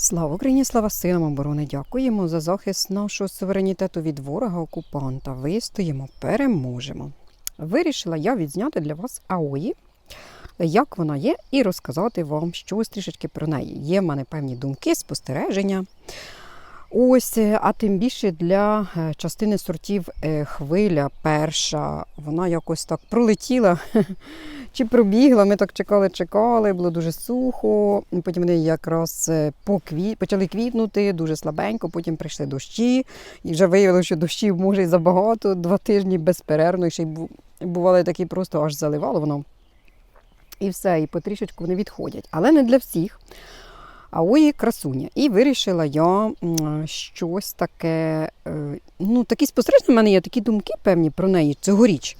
Слава Україні, слава силам оборони! Дякуємо за захист нашого суверенітету від ворога окупанта. Вистоїмо, переможемо. Вирішила я відзняти для вас Аої, як вона є, і розказати вам щось трішечки про неї. Є в мене певні думки, спостереження. Ось, е, а тим більше для е, частини сортів е, хвиля перша, вона якось так пролетіла чи пробігла. Ми так чекали, чекали, було дуже сухо. Потім вони якраз покві... почали квітнути дуже слабенько, потім прийшли дощі, і вже виявилося, що дощів може і забагато, два тижні безперервно, і ще й бували такі просто аж заливало воно. І все, і потрішечку вони відходять. Але не для всіх. А ой, красуня. І вирішила я щось таке. е, Ну, такі спостереження в мене є такі думки певні про неї цьогоріч.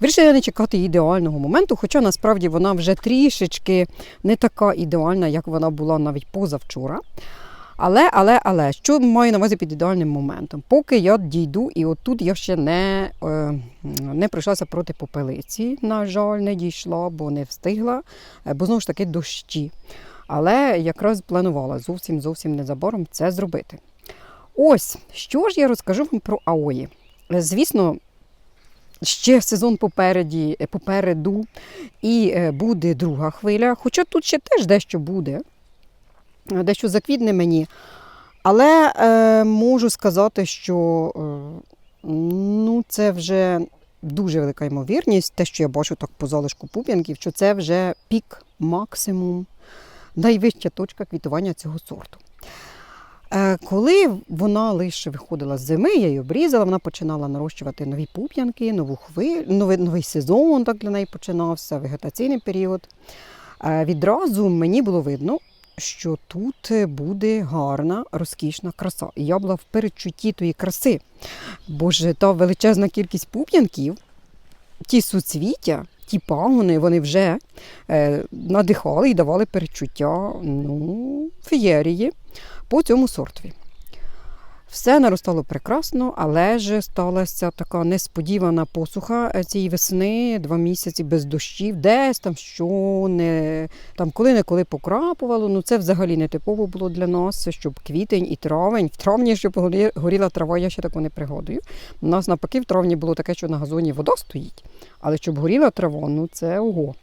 Вирішила я не чекати ідеального моменту, хоча насправді вона вже трішечки не така ідеальна, як вона була навіть позавчора. Але, але, але, що маю на увазі під ідеальним моментом? Поки я дійду, і отут я ще не, е, не пройшлася проти попелиці, на жаль, не дійшла, бо не встигла, е, бо знову ж таки дощі. Але якраз планувала зовсім зовсім незабаром це зробити. Ось що ж я розкажу вам про Аої. Звісно, ще сезон попереді, е, попереду, і е, буде друга хвиля. Хоча тут ще теж дещо буде, дещо заквітне мені. Але е, можу сказати, що е, ну, це вже дуже велика ймовірність, те, що я бачу так по залишку пуп'янків, що це вже пік, максимум, найвища точка квітування цього сорту. Е, Коли вона лише виходила з зими, я її обрізала, вона починала нарощувати нові пуп'янки, нову хвилю, новий, новий сезон так для неї починався, вегетаційний період. Е, Відразу мені було видно, що тут буде гарна, розкішна краса. І я була в передчутті тої краси. Бо ж та величезна кількість пуп'янків, ті суцвіття, ті пагони, вони вже е, надихали і давали перечуття ну, феєрії по цьому сортові. Все наростало прекрасно, але ж сталася така несподівана посуха е, цієї весни, два місяці без дощів, десь там що не там коли-неколи покрапувало. Ну це взагалі не типово було для нас, щоб квітень і травень. В травні, щоб горіла трава, я ще такого не пригадую. У нас навпаки в травні було таке, що на газоні вода стоїть, але щоб горіла трава, ну це ого.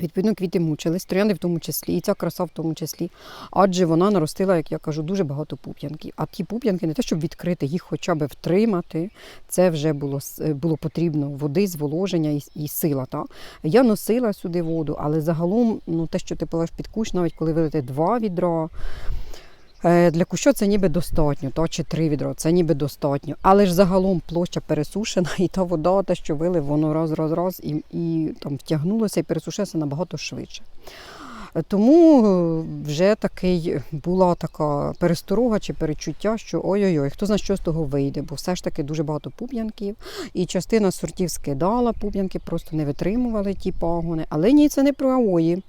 Відповідно, квіти мучились, троянди в тому числі, і ця краса в тому числі. Адже вона наростила, як я кажу, дуже багато пуп'янки. А ті пуп'янки не те, щоб відкрити, їх хоча б втримати, це вже було, було потрібно води, зволоження і, і сила. Та? Я носила сюди воду, але загалом ну, те, що ти поливаєш під кущ, навіть коли вилити два відра, е, для куща це ніби достатньо, та, чи три відра, це ніби достатньо. Але ж загалом площа пересушена, і та вода, те, що вилив, воно раз, і, і там втягнулося і пересушилося набагато швидше. Е, Тому е, вже такий була така пересторога чи перечуття, що ой-ой-ой, хто знає, що з того вийде, бо все ж таки дуже багато пуп'янків, і частина сортів скидала, пуп'янки просто не витримували ті пагони. Але ні, це не про аої.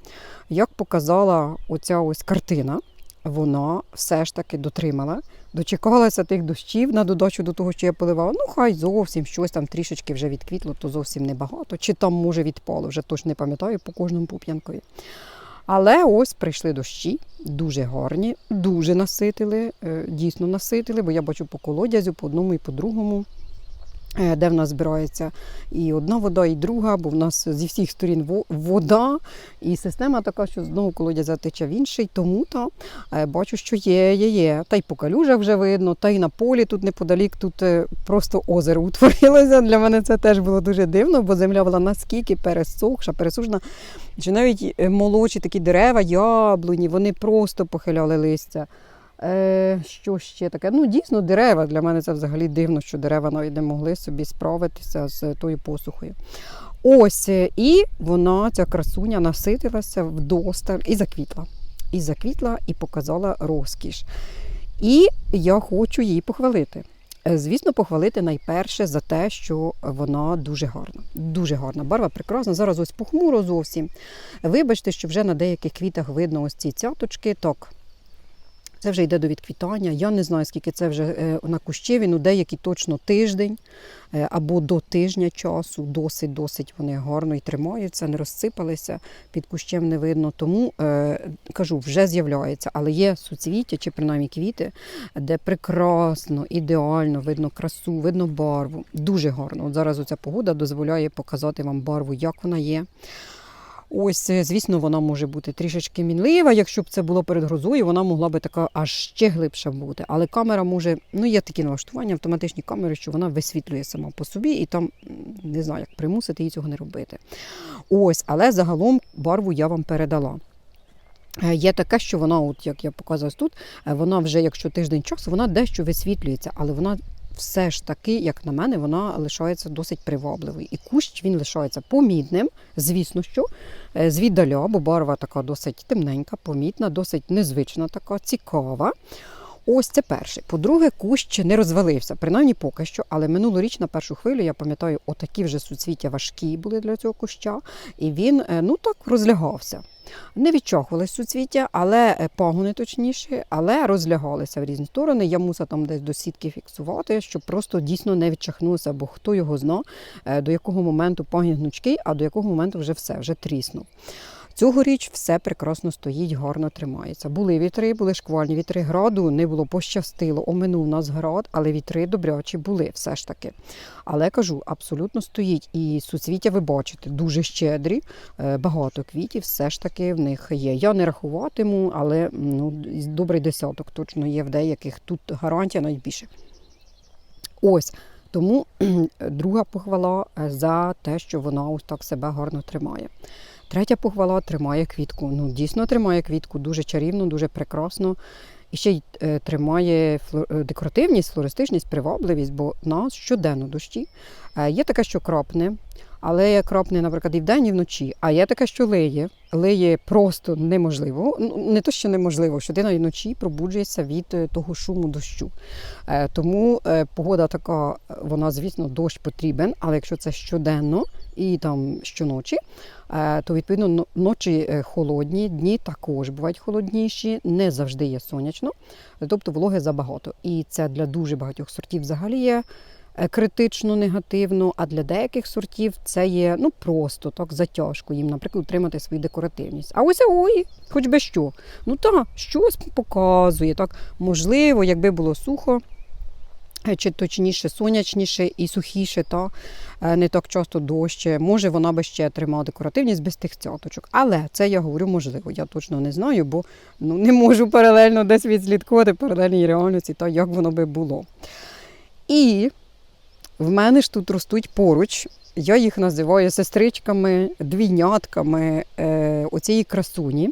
Як показала оця ось картина, вона все ж таки дотримала, дочекалася тих дощів на додачу до того, що я поливала. Ну, хай зовсім щось там трішечки вже відквітло, то зовсім небагато. Чи там може відпало, вже точно не пам'ятаю по кожному пуп'янкові. Але ось прийшли дощі, дуже гарні, дуже наситили, е, дійсно наситили, бо я бачу по колодязю, по одному і по другому, де в нас збирається і одна вода, і друга, бо в нас зі всіх сторін вода, і система така, що знову колодязя тече в інший, тому то е, бачу, що є, є, є. Та й по калюжах вже видно, та й на полі тут неподалік, тут е, просто озеро утворилося. Для мене це теж було дуже дивно, бо земля була наскільки пересохша, пересушена, що навіть е, молодші такі дерева, яблуні, вони просто похиляли листя. Е, що ще таке? Ну, дійсно, дерева. Для мене це взагалі дивно, що дерева навіть не могли собі справитися з тою посухою. Ось, е, і вона, ця красуня, наситилася вдосталь і заквітла. І заквітла, і показала розкіш. І я хочу її похвалити. Е, Звісно, похвалити найперше за те, що вона дуже гарна. Дуже гарна. Барва прекрасна. Зараз ось похмуро зовсім. Вибачте, що вже на деяких квітах видно ось ці цяточки. Так, Це вже йде до відквітання. Я не знаю, скільки це вже е, на кущеві, ну деякі точно тиждень е, або до тижня часу. Досить, досить вони гарно і тримаються, не розсипалися, під кущем не видно. Тому е, кажу, вже з'являється, але є суцвіття чи принаймні квіти, де прекрасно, ідеально видно красу, видно барву. Дуже гарно. От зараз оця погода дозволяє показати вам барву, як вона є. Ось, е, звісно, вона може бути трішечки мінлива. Якщо б це було перед грозою, вона могла би така аж ще глибша бути. Але камера може, ну є такі налаштування, автоматичні камери, що вона висвітлює сама по собі, і там не знаю, як примусити її цього не робити. Ось, але загалом барву я вам передала. Е, Є таке, що вона, от як я показую тут, е, вона вже, якщо тиждень часу, вона дещо висвітлюється, але вона все ж таки, як на мене, вона лишається досить привабливою. І кущ він лишається помітним, звісно, що е, звіддаля, бо барва така досить темненька, помітна, досить незвична, така цікава. Ось це перше. По-друге, кущ не розвалився, принаймні поки що, але минулоріч на першу хвилю, я пам'ятаю, отакі вже суцвіття важкі були для цього куща, і він е, ну так розлягався. Не відчахувались суцвіття, але е, пагони точніше, але розлягалися в різні сторони. Я мусила там десь до сітки фіксувати, щоб просто дійсно не відчахнувся, бо хто його зна, е, до якого моменту пагін гнучкий, а до якого моменту вже все, вже тріснув. Цьогоріч все прекрасно стоїть, гарно тримається. Були вітри, були шквальні вітри граду, не було пощастило, оминув нас град, але вітри добрячі були все ж таки. Але кажу, абсолютно стоїть. І суцвіття ви бачите, дуже щедрі, е, багато квітів все ж таки в них є. Я не рахуватиму, але ну, добрий десяток точно є в деяких. Тут гарантія навіть більше. Ось. Тому друга похвала е, за те, що вона ось так себе гарно тримає. Третя похвала тримає квітку. Ну, дійсно тримає квітку дуже чарівно, дуже прекрасно. І ще й е, тримає е, декоративність, флористичність, привабливість, бо у нас щоденно дощі. Е, є таке, що крапне, але крапне, наприклад, і вдень, і вночі. А є таке, що лиє. Лиє просто неможливо. Ну, не то, що неможливо, що ти вночі пробуджуєшся від того шуму дощу. Тому погода така, вона, звісно, дощ потрібен, але якщо це щоденно і там щоночі, е, то відповідно ночі е, холодні, дні також бувають холодніші, не завжди є сонячно, тобто вологи забагато. І це для дуже багатьох сортів взагалі є е, критично негативно, а для деяких сортів це є ну просто так затяжко їм, наприклад, утримати свою декоративність. А ось ой, хоч би що. Ну так, щось показує. Так, можливо, якби було сухо. Е, Чи точніше, сонячніше і сухіше, та е, не так часто дощ. Може, вона би ще тримала декоративність без тих цяточок. Але це я говорю, можливо, я точно не знаю, бо ну, не можу паралельно десь відслідкувати паралельній реальності, та як воно би було. І в мене ж тут ростуть поруч. Я їх називаю сестричками, двійнятками е, оцієї красуні.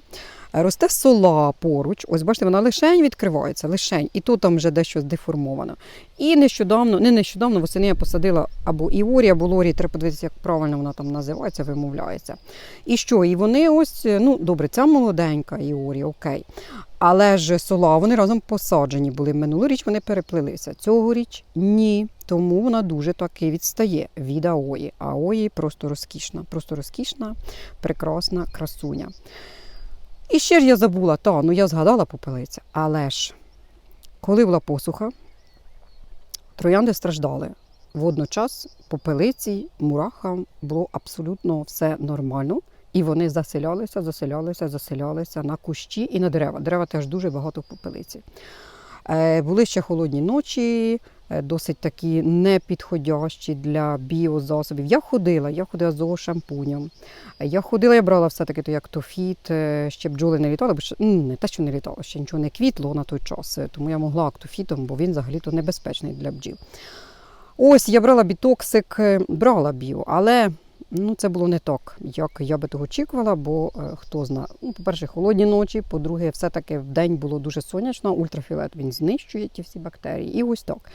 Росте сола поруч. Ось бачите, вона лишень відкривається, лишень, і то там вже дещо здеформовано. І нещодавно, не нещодавно, восени я посадила або іорі, або лорі, треба подивитися, як правильно вона там називається, вимовляється. І що? І вони ось, ну добре, ця молоденька іорі, окей. Але ж сола, вони разом посаджені були. Минулоріч вони переплилися. Цьогоріч ні. Тому вона дуже таки відстає від Аої. Аої просто розкішна, просто розкішна, прекрасна красуня. І ще ж я забула, та, ну я згадала попелиця, але ж коли була посуха, троянди страждали. Водночас попелиці, мурахам було абсолютно все нормально. І вони заселялися, заселялися, заселялися на кущі і на дерева. Дерева теж дуже багато в попелиці. Е, Були ще холодні ночі, досить такі непідходящі для біозасобів. Я ходила, я ходила з зоошампунем. Е, Я ходила, я брала все-таки то як тофіт, е, ще бджоли не літали, бо ще, не те, що не літало, ще нічого не квітло на той час, е, тому я могла актофітом, бо він взагалі-то небезпечний для бджіл. Ось я брала бітоксик, е, брала біо, але ну, це було не так, як я би того очікувала, бо е, хто знає, ну, по-перше, холодні ночі, по-друге, все-таки в день було дуже сонячно, ультрафіолет він знищує ті всі бактерії. І ось так.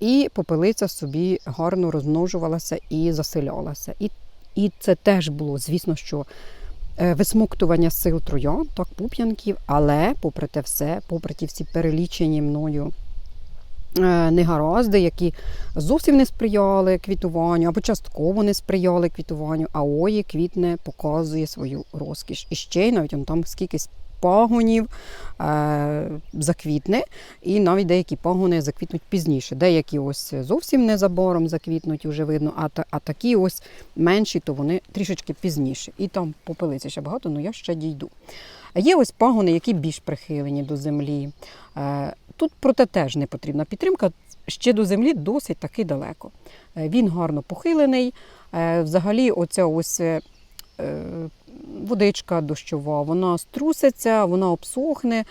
І попелиця собі гарно розмножувалася і заселялася. І, і це теж було, звісно, що е, висмоктування сил троян, так, пуп'янків, але попри те все, попри ті всі перелічені мною негаразди, які зовсім не сприяли квітуванню або частково не сприяли квітуванню, а ої квітне показує свою розкіш. І ще й навіть там скільки пагонів е, заквітне, і навіть деякі пагони заквітнуть пізніше. Деякі ось зовсім незабаром заквітнуть, вже видно, а, та- а такі ось менші, то вони трішечки пізніше. І там попелиці ще багато, але я ще дійду. Є ось пагони, які більш прихилені до землі. Е, Тут проте теж не потрібна підтримка. Ще до землі досить таки далеко. Е, Він гарно похилений. Е, Взагалі, оця ось е, водичка дощова, вона струситься, вона обсохне.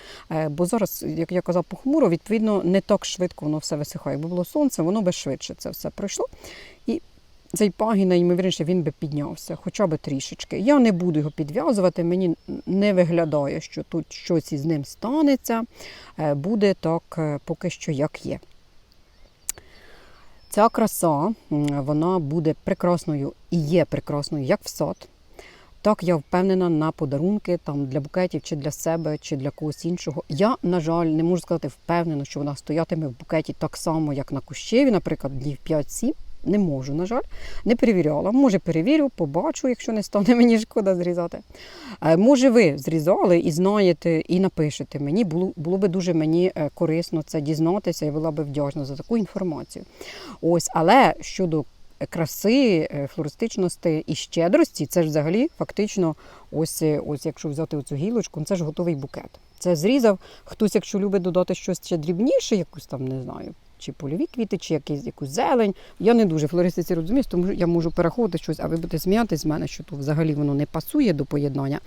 Бо зараз, як я казав, похмуро, відповідно, не так швидко воно все висихає. Якби було сонце, воно би швидше це все пройшло. Цей пагін, найімовірніше, він би піднявся, хоча б трішечки. Я не буду його підв'язувати, мені не виглядає, що тут щось із ним станеться. Е, Буде так е, поки що як є. Ця краса, вона буде прекрасною і є прекрасною як в сад. Так, я впевнена на подарунки там для букетів чи для себе, чи для когось іншого. Я, на жаль, не можу сказати впевнено, що вона стоятиме в букеті так само, як на кущеві, наприклад, днів 5-7. Не можу, на жаль, не перевіряла. Може, перевірю, побачу, якщо не стане мені шкода зрізати. Е, Може, ви зрізали і знаєте, і напишете мені. Було, було би дуже мені е, корисно це дізнатися і була би вдячна за таку інформацію. Ось, але щодо краси, е, флористичності і щедрості, це ж взагалі фактично, ось, ось якщо взяти оцю гілочку, це ж готовий букет. Це зрізав. Хтось, якщо любить додати щось ще дрібніше, якусь там, не знаю, чи польові квіти, чи якісь, якусь зелень. Я не дуже флористиці розумію, тому я можу переходити щось, а ви будете сміятися з мене, що тут взагалі воно не пасує до поєднання.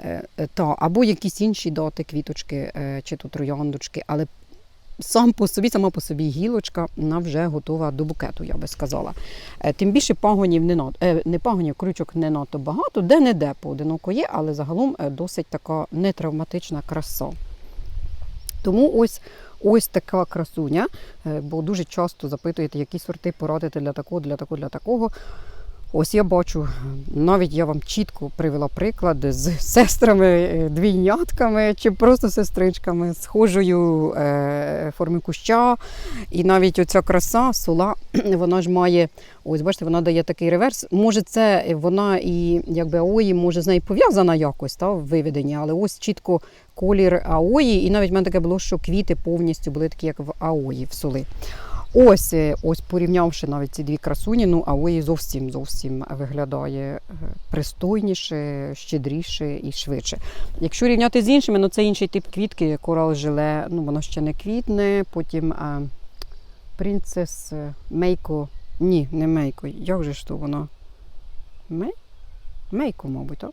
Е, е, Та, або якісь інші дати квіточки, е, чи то трояндочки, але сам по собі, сама по собі гілочка, вона вже готова до букету, я би сказала. Тим більше пагонів не над, е, не пагонів, крючок не надто багато, де-не-де поодиноко є, але загалом досить така нетравматична краса. Тому ось. Ось така красуня, е, бо дуже часто запитуєте, які сорти порадити для такого, для такого, для такого. Ось я бачу, навіть я вам чітко привела приклад з сестрами, е, чи просто сестричками, схожою е, форми куща. І навіть оця краса, сола, вона ж має, ось бачите, вона дає такий реверс. Може, це вона і якби аої, може з нею пов'язана якось та, в виведенні, але ось чітко колір аої, і навіть в мене таке було, що квіти повністю були такі, як в аої, в соли. Ось, е, ось порівнявши навіть ці дві красуні, ну аої зовсім зовсім виглядає е, пристойніше, щедріше і швидше. Якщо рівняти з іншими, ну це інший тип квітки, корал жиле, ну воно ще не квітне. Потім а, принцес е, Мейко. Ні, не Мейко. Як же ж то вона? Мей? Мейко, мабуть, так?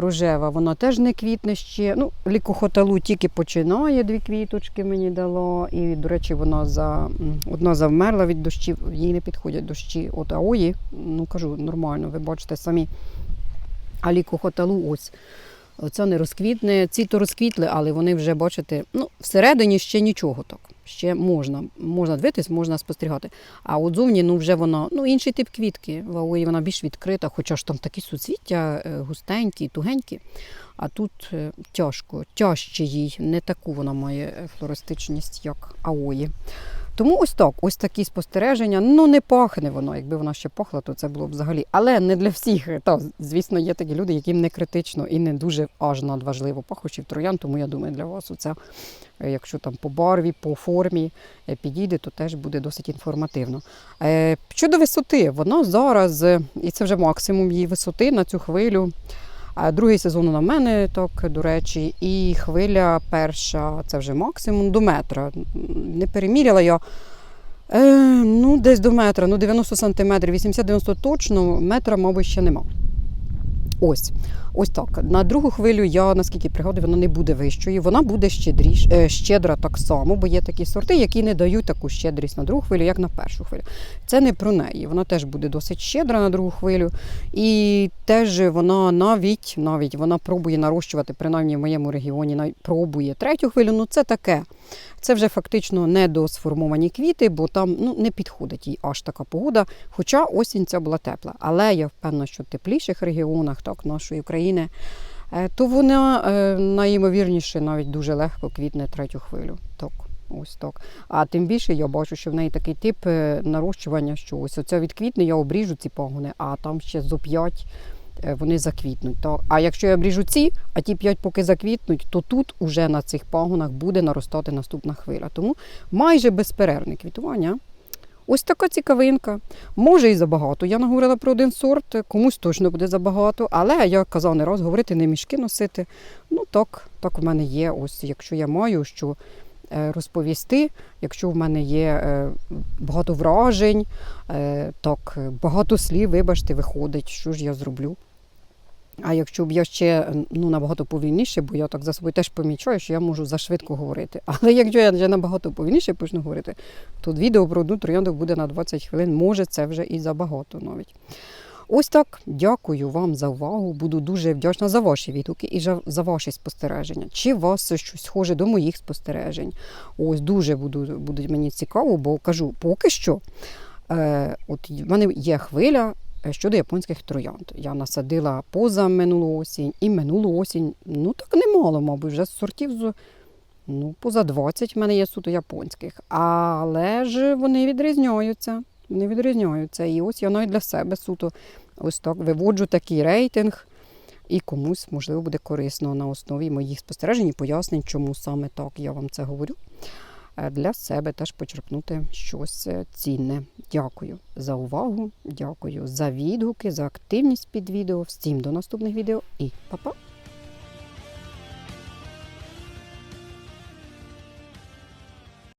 Рожева, вона теж не квітне ще. Ну, лікохоталу тільки починає, дві квіточки мені дало. І, до речі, вона за одна завмерла від дощів, їй не підходять дощі. От аої, ну кажу, нормально, ви бачите самі. А лікохоталу ось. Оце не розквітне. Ці то розквітли, але вони вже, бачите, ну, всередині ще нічого так. Ще можна, можна дивитись, можна спостерігати. А от зовні ну, вже вона, ну, інший тип квітки. В Аої вона більш відкрита, хоча ж там такі суцвіття е, густенькі, тугенькі. А тут е, тяжко, тяжче їй, не таку вона має е, флористичність, як Аої. Тому ось так, ось такі спостереження. Ну не пахне воно. Якби вона ще пахла, то це було б взагалі. Але не для всіх. Та, звісно, є такі люди, яким не критично і не дуже аж надважливо пахощів троян. Тому я думаю, для вас оце, якщо там по барві, по формі е, підійде, то теж буде досить інформативно. Е, Щодо висоти, вона зараз, е, і це вже максимум її висоти на цю хвилю. А Другий сезон на мене, так, до речі, і хвиля перша, це вже максимум до метра. Не переміряла я. Е, ну, десь до метра, ну 90 сантиметрів, 80-90 точно, метра, мабуть, ще нема. Ось, ось так. На другу хвилю я, наскільки пригадую, вона не буде вищою. Вона буде щедріш, е, щедра так само, бо є такі сорти, які не дають таку щедрість на другу хвилю, як на першу хвилю. Це не про неї. Вона теж буде досить щедра на другу хвилю. І теж вона навіть навіть вона пробує нарощувати, принаймні в моєму регіоні, пробує третю хвилю. Ну це таке. Це вже фактично недосформовані квіти, бо там ну, не підходить їй аж така погода. Хоча осінь ця була тепла. Але я впевнена, що в тепліших регіонах так, нашої країни, е, то вона е, найімовірніше навіть дуже легко квітне третю хвилю. Так. Ось так. А тим більше я бачу, що в неї такий тип е, нарощування, що ось оце відквітне, я обріжу ці пагони, а там ще зо 5 е, вони заквітнуть. То, а якщо я обріжу ці, а ті 5 поки заквітнуть, то тут уже на цих пагонах буде наростати наступна хвиля. Тому майже безперервне квітування. Ось така цікавинка. Може і забагато. Я наговорила про один сорт, комусь точно буде забагато, але я казав не раз говорити, не мішки носити. Ну так, так в мене є. Ось якщо я маю що е, розповісти, якщо в мене є е, багато вражень, е, так, багато слів, вибачте, виходить, що ж я зроблю. А якщо б я ще ну, набагато повільніше, бо я так за собою теж помічаю, що я можу зашвидко говорити. Але якщо я вже набагато повільніше почну говорити, то відео про одну троянду буде на 20 хвилин. Може, це вже і забагато навіть. Ось так. Дякую вам за увагу. Буду дуже вдячна за ваші відгуки і за- за ваші спостереження. Чи вас щось схоже до моїх спостережень? Ось дуже буду, буде мені цікаво, бо кажу, поки що. Е, от в мене є хвиля щодо японських троянд. Я насадила поза минулу осінь і минулу осінь. Ну так немало, мабуть, вже сортів ну, поза 20 в мене є суто японських. Але ж вони відрізняються. Вони відрізняються. І ось я навіть для себе суто ось так виводжу такий рейтинг. І комусь, можливо, буде корисно на основі моїх спостережень і пояснень, чому саме так я вам це говорю. Е, Для себе теж почерпнути щось е, цінне. Дякую за увагу, дякую за відгуки, за активність під відео. Всім до наступних відео і па-па!